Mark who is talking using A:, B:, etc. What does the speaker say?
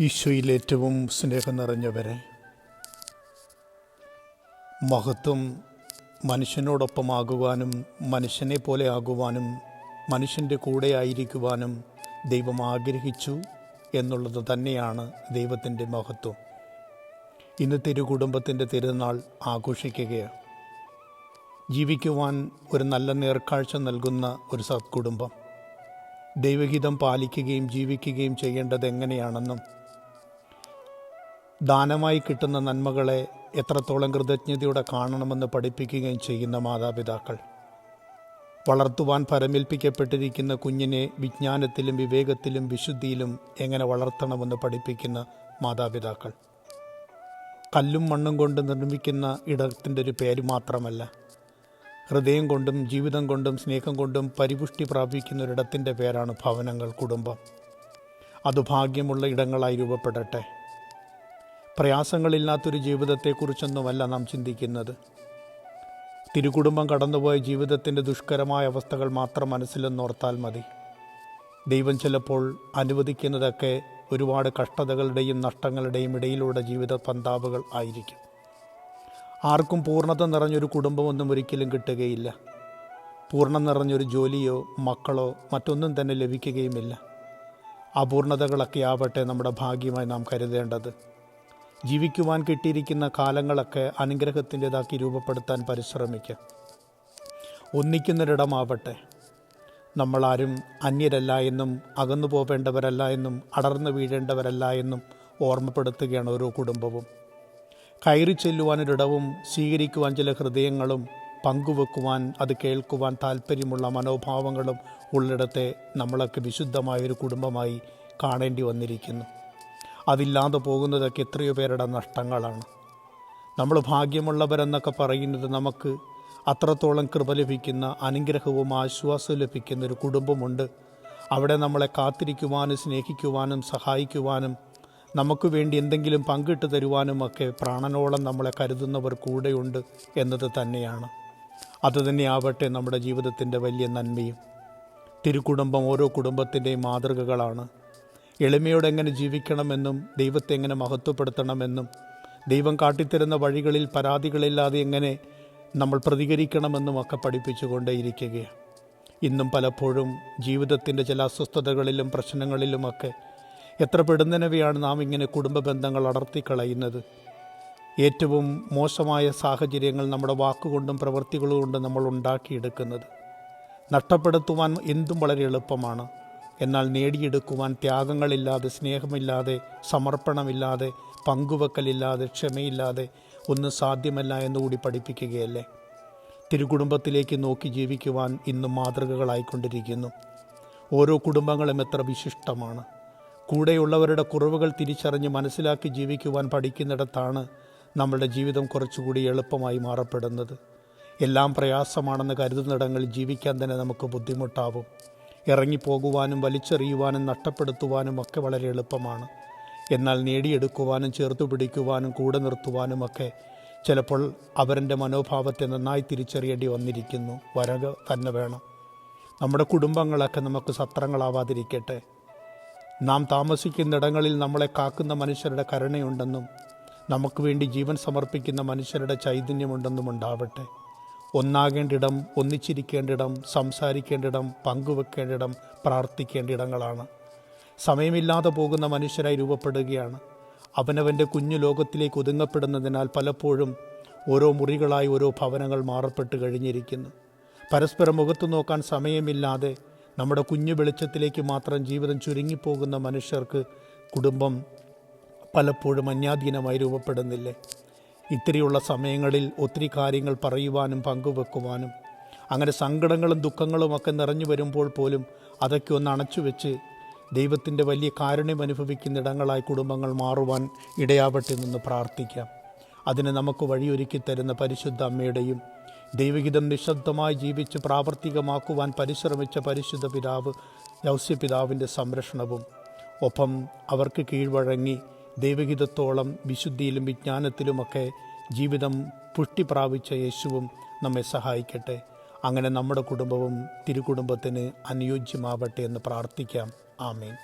A: ഈശോയിൽ ഏറ്റവും സ്നേഹം നിറഞ്ഞവരെ മഹത്വം മനുഷ്യനോടൊപ്പമാകുവാനും മനുഷ്യനെ പോലെ ആകുവാനും മനുഷ്യന്റെ കൂടെ ആയിരിക്കുവാനും ദൈവം ആഗ്രഹിച്ചു എന്നുള്ളത് തന്നെയാണ് ദൈവത്തിന്റെ മഹത്വം. ഇന്ന് തിരു കുടുംബത്തിന്റെ തിരുനാൾ ആഘോഷിക്കുകയാണ്. ജീവിക്കുവാൻ ഒരു നല്ല നേർക്കാഴ്ച നൽകുന്ന ഒരു സത്കുടുംബം ദൈവഹിതം പാലിക്കുകയും ജീവിക്കുകയും ചെയ്യേണ്ടത് എങ്ങനെയാണെന്നും ദാനമായി കിട്ടുന്ന നന്മകളെ എത്രത്തോളം കൃതജ്ഞതയോടെ കാണണമെന്ന് പഠിപ്പിക്കുകയും ചെയ്യുന്ന മാതാപിതാക്കൾ. വളർത്തുവാൻ പരമേൽപ്പിക്കപ്പെട്ടിരിക്കുന്ന കുഞ്ഞിനെ വിജ്ഞാനത്തിലും വിവേകത്തിലും വിശുദ്ധിയിലും എങ്ങനെ വളർത്തണമെന്ന് പഠിപ്പിക്കുന്ന മാതാപിതാക്കൾ. കല്ലും മണ്ണും കൊണ്ട് നിർമ്മിക്കുന്ന ഇടത്തിന്റെ ഒരു പേര് മാത്രമല്ല ഹൃദയം കൊണ്ടും ജീവിതം കൊണ്ടും സ്നേഹം കൊണ്ടും പരിപുഷ്ടി പ്രാപിക്കുന്ന ഒരിടത്തിന്റെ പേരാണ് ഭവനങ്ങൾ കുടുംബം. അത് ഭാഗ്യമുള്ള ഇടങ്ങളായി രൂപപ്പെടട്ടെ. പ്രയാസങ്ങളില്ലാത്തൊരു ജീവിതത്തെക്കുറിച്ചൊന്നുമല്ല നാം ചിന്തിക്കുന്നത്. തിരുകുടുംബം കടന്നുപോയ ജീവിതത്തിന്റെ ദുഷ്കരമായ അവസ്ഥകൾ മാത്രം മനസ്സിലെന്നോർത്താൽ മതി. ദൈവം ചിലപ്പോൾ അനുവദിക്കുന്നതൊക്കെ ഒരുപാട് കഷ്ടതകളുടെയും നഷ്ടങ്ങളുടെയും ഇടയിലൂടെ ജീവിത പന്താവുകൾ ആയിരിക്കും. ആർക്കും പൂർണത നിറഞ്ഞൊരു കുടുംബമൊന്നും ഒരിക്കലും കിട്ടുകയില്ല. പൂർണം നിറഞ്ഞൊരു ജോലിയോ മക്കളോ മറ്റൊന്നും തന്നെ ലഭിക്കുകയുമില്ല. അപൂർണതകളൊക്കെ ആവട്ടെ നമ്മുടെ ഭാഗ്യമായി നാം കരുതേണ്ടത്. ജീവിക്കുവാൻ കിട്ടിയിരിക്കുന്ന കാലങ്ങളൊക്കെ അനുഗ്രഹത്തിന്റെതാക്കി രൂപപ്പെടുത്താൻ പരിശ്രമിക്കുക ഒന്നിക്കുന്നൊരിടമാവട്ടെ. നമ്മളാരും അന്യരല്ല എന്നും അകന്നു പോവേണ്ടവരല്ല എന്നും അടർന്നു വീഴേണ്ടവരല്ല എന്നും ഓർമ്മപ്പെടുത്തുകയാണ് ഓരോ കുടുംബവും. കയറി ചെല്ലുവാനൊരിടവും സ്വീകരിക്കുവാൻ ചില ഹൃദയങ്ങളും പങ്കുവെക്കുവാൻ അത് കേൾക്കുവാൻ താല്പര്യമുള്ള മനോഭാവങ്ങളും ഉള്ളിടത്തെ നമ്മളൊക്കെ വിശുദ്ധമായൊരു കുടുംബമായി കാണേണ്ടി വന്നിരിക്കുന്നു. അതില്ലാതെ പോകുന്നതൊക്കെ എത്രയോ പേരുടെ നഷ്ടങ്ങളാണ്. നമ്മൾ ഭാഗ്യമുള്ളവരെന്നൊക്കെ പറയുന്നത് നമുക്ക് അത്രത്തോളം കൃപ ലഭിക്കുന്ന അനുഗ്രഹവും ആശ്വാസവും ലഭിക്കുന്ന ഒരു കുടുംബമുണ്ട്. അവിടെ നമ്മളെ കാത്തിരിക്കുവാനും സ്നേഹിക്കുവാനും സഹായിക്കുവാനും നമുക്ക് വേണ്ടി എന്തെങ്കിലും പങ്കിട്ട് തരുവാനും ഒക്കെ പ്രാണനോളം നമ്മളെ കരുതുന്നവർ കൂടെയുണ്ട് എന്നത് തന്നെയാണ്. അതുതന്നെയാവട്ടെ നമ്മുടെ ജീവിതത്തിന്റെ വലിയ നന്മയും. തിരുക്കുടുംബം ഓരോ കുടുംബത്തിന്റെയും മാതൃകകളാണ്. എളിമയോടെ എങ്ങനെ ജീവിക്കണമെന്നും ദൈവത്തെ എങ്ങനെ മഹത്വപ്പെടുത്തണമെന്നും ദൈവം കാട്ടിത്തരുന്ന വഴികളിൽ പരാതികളില്ലാതെ എങ്ങനെ നമ്മൾ പ്രതികരിക്കണമെന്നും ഒക്കെ പഠിപ്പിച്ചുകൊണ്ടേയിരിക്കുകയാണ്. ഇന്നും പലപ്പോഴും ജീവിതത്തിന്റെ ചില അസ്വസ്ഥതകളിലും പ്രശ്നങ്ങളിലുമൊക്കെ എത്ര പെടുന്നനവയാണ് നാം ഇങ്ങനെ കുടുംബ ബന്ധങ്ങൾ അടർത്തിക്കളയുന്നത്. ഏറ്റവും മോശമായ സാഹചര്യങ്ങൾ നമ്മുടെ വാക്കുകൊണ്ടും പ്രവൃത്തികളുകൊണ്ടും നമ്മൾ ഉണ്ടാക്കിയെടുക്കുന്നത്. നഷ്ടപ്പെടുത്തുവാൻ എന്തും വളരെ എളുപ്പമാണ്. എന്നാൽ നേടിയെടുക്കുവാൻ ത്യാഗങ്ങളില്ലാതെ സ്നേഹമില്ലാതെ സമർപ്പണമില്ലാതെ പങ്കുവെക്കലില്ലാതെ ക്ഷമയില്ലാതെ ഒന്നും സാധ്യമല്ല എന്നുകൂടി പഠിപ്പിക്കുകയല്ലേ? തിരുകുടുംബത്തിലേക്ക് നോക്കി ജീവിക്കുവാൻ ഇന്നും മാതൃകകളായിക്കൊണ്ടിരിക്കുന്നു. ഓരോ കുടുംബങ്ങളും എത്ര വിശിഷ്ടമാണ്. കൂടെയുള്ളവരുടെ കുറവുകൾ തിരിച്ചറിഞ്ഞ് മനസ്സിലാക്കി ജീവിക്കുവാൻ പഠിക്കുന്നിടത്താണ് നമ്മളുടെ ജീവിതം കുറച്ചുകൂടി എളുപ്പമായി മാറപ്പെടുന്നത്. എല്ലാം പ്രയാസമാണെന്ന് കരുതുന്നിടങ്ങളിൽ ജീവിക്കാൻ തന്നെ നമുക്ക് ബുദ്ധിമുട്ടാവും. ഇറങ്ങിപ്പോകുവാനും വലിച്ചെറിയുവാനും നഷ്ടപ്പെടുത്തുവാനും ഒക്കെ വളരെ എളുപ്പമാണ്. എന്നാൽ നേടിയെടുക്കുവാനും ചേർത്തു പിടിക്കുവാനും കൂടെ നിർത്തുവാനും ഒക്കെ ചിലപ്പോൾ അവരന്റെ മനോഭാവത്തെ നന്നായി തിരിച്ചറിയേണ്ടി വന്നിരിക്കുന്നു. വരക തന്നെ വേണം. നമ്മുടെ കുടുംബങ്ങളൊക്കെ നമുക്ക് സത്രങ്ങളാവാതിരിക്കട്ടെ. നാം താമസിക്കുന്നിടങ്ങളിൽ നമ്മളെ കാക്കുന്ന മനുഷ്യരുടെ കരുണയുണ്ടെന്നും നമുക്ക് വേണ്ടി ജീവൻ സമർപ്പിക്കുന്ന മനുഷ്യരുടെ ചൈതന്യമുണ്ടെന്നും ഉണ്ടാവട്ടെ. ഒന്നാകേണ്ടിടം ഒന്നിച്ചിരിക്കേണ്ടിടം സംസാരിക്കേണ്ടിടം പങ്കുവെക്കേണ്ടിടം പ്രാർത്ഥിക്കേണ്ട ഇടങ്ങളാണ് സമയമില്ലാതെ പോകുന്ന മനുഷ്യരായി രൂപപ്പെടുകയാണ്. അവനവന്റെ കുഞ്ഞു ലോകത്തിലേക്ക് ഒതുങ്ങപ്പെടുന്നതിനാൽ പലപ്പോഴും ഓരോ മുറികളായി ഓരോ ഭവനങ്ങൾ മാറപ്പെട്ട് കഴിഞ്ഞിരിക്കുന്നു. പരസ്പരം മുഖത്തു നോക്കാൻ സമയമില്ലാതെ നമ്മുടെ കുഞ്ഞു വെളിച്ചത്തിലേക്ക് മാത്രം ജീവിതം ചുരുങ്ങിപ്പോകുന്ന മനുഷ്യർക്ക് കുടുംബം പലപ്പോഴും അന്യാധീനമായി രൂപപ്പെടുന്നില്ലേ? ഇത്തിരിയുള്ള സമയങ്ങളിൽ ഒത്തിരി കാര്യങ്ങൾ പറയുവാനും പങ്കുവെക്കുവാനും അങ്ങനെ സങ്കടങ്ങളും ദുഃഖങ്ങളും ഒക്കെ നിറഞ്ഞു വരുമ്പോൾ പോലും അതൊക്കെ ഒന്ന് അണച്ചു വെച്ച് ദൈവത്തിന്റെ വലിയ കാരുണ്യം അനുഭവിക്കുന്ന ഇടങ്ങളായി കുടുംബങ്ങൾ മാറുവാൻ ഇടയാവട്ടെ നിന്ന് പ്രാർത്ഥിക്കാം. അതിന് നമുക്ക് വഴിയൊരുക്കി തരുന്ന പരിശുദ്ധ അമ്മയുടെയും ദൈവഹിതം നിശബ്ദമായി ജീവിച്ച് പ്രാവർത്തികമാക്കുവാൻ പരിശ്രമിച്ച പരിശുദ്ധ പിതാവ് യൗസ്യപിതാവിന്റെ സംരക്ഷണവും ഒപ്പം അവർക്ക് കീഴ്വഴങ്ങി ദൈവഹിതത്തോളം വിശുദ്ധിയിലും വിജ്ഞാനത്തിലുമൊക്കെ ജീവിതം പുഷ്ടി പ്രാപിച്ച യേശുവും നമ്മെ സഹായിക്കട്ടെ. അങ്ങനെ നമ്മുടെ കുടുംബവും തിരുകുടുംബത്തിന് അനുയോജ്യമാവട്ടെ എന്ന് പ്രാർത്ഥിക്കാം. ആമേൻ.